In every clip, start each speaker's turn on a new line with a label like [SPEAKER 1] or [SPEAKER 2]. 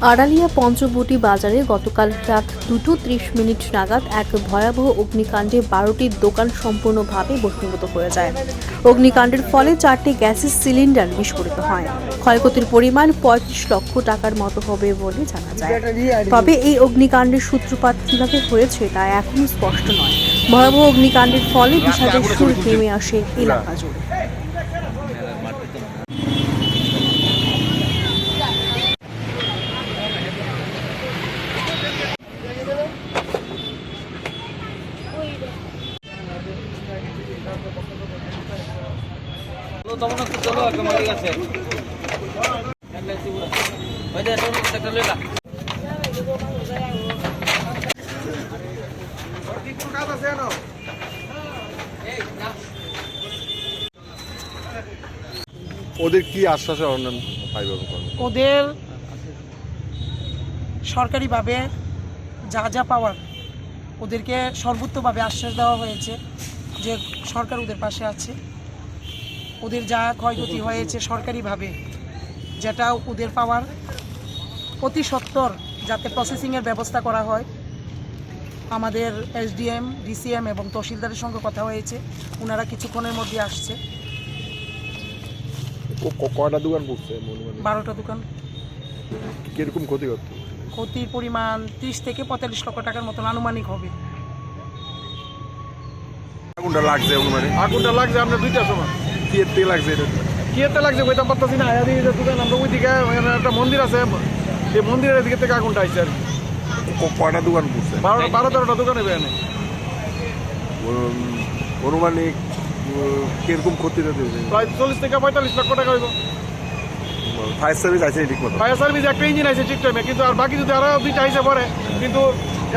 [SPEAKER 1] আড়ালিয়া পঞ্চবটি বাজারে গতকাল রাত দুটো ত্রিশ মিনিট নাগাদ এক ভয়াবহ অগ্নিকাণ্ডে বারোটি দোকান সম্পূর্ণভাবে ভস্মীভূত হয়ে যায়। অগ্নিকাণ্ডের ফলে চারটি গ্যাসের সিলিন্ডার বিস্ফোরিত হয়। ক্ষয়ক্ষতির পরিমাণ পঁয়ত্রিশ লক্ষ টাকার মতো হবে বলে জানা যায়। তবে এই অগ্নিকাণ্ডের সূত্রপাত কীভাবে হয়েছে তা এখনও স্পষ্ট নয়। ভয়াবহ অগ্নিকাণ্ডের ফলে বিষাদের সুর নেমে আসে এলাকা জুড়ে
[SPEAKER 2] তখন একটু চলো একটা মালিক আছে ওই যে তোর একটা লইলা
[SPEAKER 3] ওদের কি আশ্বাসে অন্যান্য করবে
[SPEAKER 4] ওদের সরকারিভাবে যা যা পাওয়ার ওদেরকে সর্বোচ্চভাবে আশ্বাস দেওয়া হয়েছে যে সরকার ওদের পাশে আছে। ওদের যা ক্ষয়ক্ষতি হয়েছে সরকারিভাবে যেটা ওদের পাওয়ার অতি সত্বর যাতে প্রসেসিংয়ের ব্যবস্থা করা হয়। আমাদের এসডিএম ডিসিএম এবং তহসিলদারের সঙ্গে কথা হয়েছে। ওনারা কিছুক্ষণের মধ্যে আসছে।
[SPEAKER 3] ক- ক- কয়টা দোকান পড়ছে
[SPEAKER 4] বারোটা দোকান।
[SPEAKER 3] কীরকম ক্ষতি করতো
[SPEAKER 4] ক্ষতির পরিমাণ ত্রিশ থেকে পঁয়তাল্লিশ লক্ষ টাকার মতন আনুমানিক হবে।
[SPEAKER 3] আগুনটা লাগছে
[SPEAKER 5] আগুনটা লাগছে আমরা দুইটা সময়
[SPEAKER 3] কি এর থেকে লাগছে এটা
[SPEAKER 5] কি একটা লাগছে কইতে পারতাছি না আয়া দিয়ে দোকান আমরা ওই দিকে একটা মন্দির আছে সেই মন্দিরের দিকে থেকে আগুনটা আইছে আর কি।
[SPEAKER 3] ক- কয়টা দোকান পড়ছে
[SPEAKER 5] বারো বারো তেরোটা দোকানে বেয়ানে
[SPEAKER 3] উম, অনুমানিক কীরকম ক্ষতি হতে
[SPEAKER 5] প্রায় চল্লিশ থেকে পঁয়তাল্লিশ লক্ষ টাকা হইব।
[SPEAKER 3] ফায়ার সার্ভিস আছে ঠিক মতো?
[SPEAKER 5] ফায়ার সার্ভিস একটা ইঞ্জিন আছে ঠিক টাইমে কিন্তু আর বাকি যদি আরও দুইটা আইসে পরে কিন্তু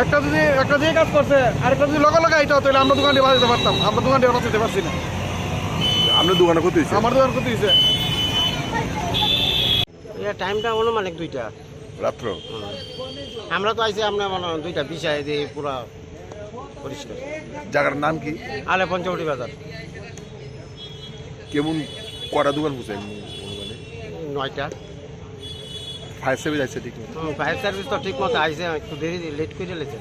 [SPEAKER 5] একটা যদি একটা যে কাজ করছে আরেকটা যদি লগে লগে আইতো তাহলে আমরা দোকানটি বাজাতে পারতাম। আমরা দোকানটি বাঁচাতে পারছি না।
[SPEAKER 3] আপনার দোকানে ক্ষতি হয়েছে?
[SPEAKER 5] আমার দোকান ক্ষতি হয়েছে?
[SPEAKER 6] এটা টাইমটা অনুমানিক দুইটা।
[SPEAKER 3] রাত্র?
[SPEAKER 6] আমরা তো আইসি আমরা মানে দুইটা বিষয় দিয়ে পুরা পরিষ্কার।
[SPEAKER 3] জায়গার নাম কি?
[SPEAKER 6] আলে পঞ্চবটি বাজার।
[SPEAKER 3] কেমন কটা দোকান অনুমানে
[SPEAKER 6] নয়টা।
[SPEAKER 3] ফায়ার সার্ভিস আছে ঠিক মতো?
[SPEAKER 6] ফায়ার সার্ভিস তো ঠিক মতো আইসে একটু দেরি লেট করে লেছে